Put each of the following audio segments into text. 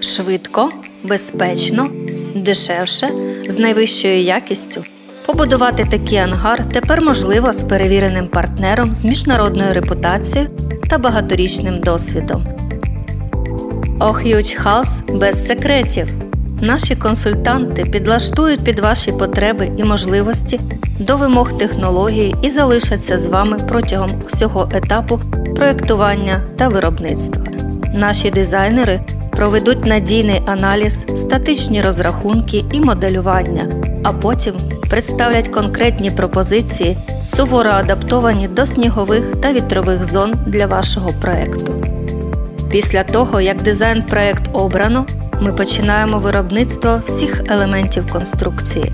Швидко, безпечно, дешевше, з найвищою якістю. Побудувати такий ангар тепер можливо з перевіреним партнером з міжнародною репутацією та багаторічним досвідом. Ох'юч Халс без секретів. Наші консультанти підлаштують під ваші потреби і можливості до вимог технології і залишаться з вами протягом усього етапу проєктування та виробництва. Наші дизайнери проведуть надійний аналіз, статичні розрахунки і моделювання, а потім представлять конкретні пропозиції, суворо адаптовані до снігових та вітрових зон для вашого проекту. Після того, як дизайн-проект обрано, ми починаємо виробництво всіх елементів конструкції.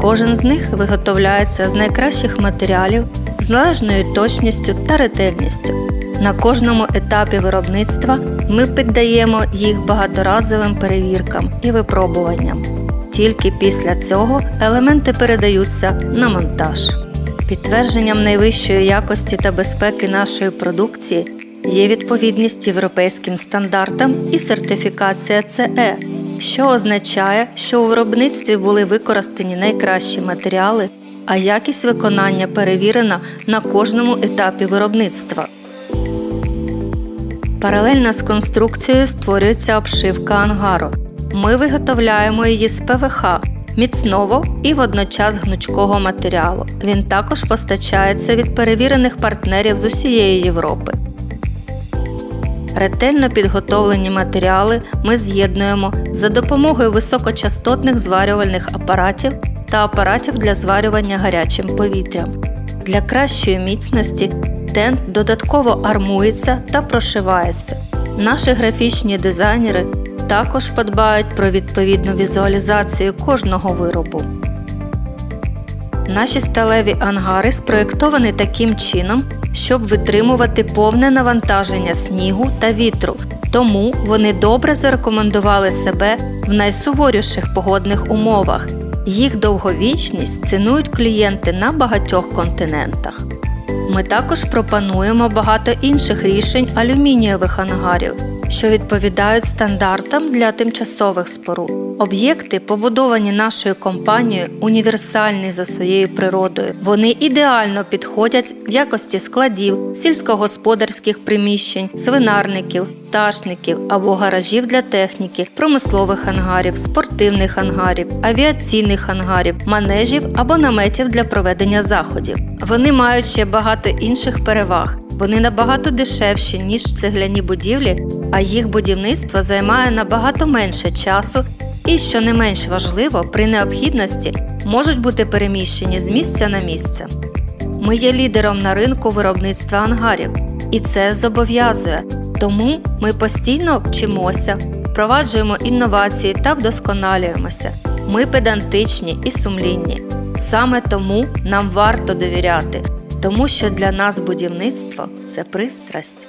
Кожен з них виготовляється з найкращих матеріалів з належною точністю та ретельністю. На кожному етапі виробництва ми піддаємо їх багаторазовим перевіркам і випробуванням. Тільки після цього елементи передаються на монтаж. Підтвердженням найвищої якості та безпеки нашої продукції є відповідність європейським стандартам і сертифікація CE, що означає, що у виробництві були використані найкращі матеріали, а якість виконання перевірена на кожному етапі виробництва. Паралельно з конструкцією створюється обшивка ангару. Ми виготовляємо її з ПВХ міцного і водночас гнучкого матеріалу. Він також постачається від перевірених партнерів з усієї Європи. Ретельно підготовлені матеріали ми з'єднуємо за допомогою високочастотних зварювальних апаратів та апаратів для зварювання гарячим повітрям. Для кращої міцності тент додатково армується та прошивається. Наші графічні дизайнери також подбають про відповідну візуалізацію кожного виробу. Наші сталеві ангари спроєктовані таким чином, щоб витримувати повне навантаження снігу та вітру, тому вони добре зарекомендували себе в найсуворіших погодних умовах. Їх довговічність цінують клієнти на багатьох континентах. Ми також пропонуємо багато інших рішень алюмінієвих ангарів, що відповідають стандартам для тимчасових споруд. Об'єкти, побудовані нашою компанією, універсальні за своєю природою. Вони ідеально підходять в якості складів, сільськогосподарських приміщень, свинарників, пташників або гаражів для техніки, промислових ангарів, спортивних ангарів, авіаційних ангарів, манежів або наметів для проведення заходів. Вони мають ще багато інших переваг. Вони набагато дешевші, ніж цегляні будівлі, а їх будівництво займає набагато менше часу і, що не менш важливо, при необхідності можуть бути переміщені з місця на місце. Ми є лідером на ринку виробництва ангарів, і це зобов'язує. Тому ми постійно вчимося, впроваджуємо інновації та вдосконалюємося. Ми педантичні і сумлінні. Саме тому нам варто довіряти, тому що для нас будівництво це пристрасть.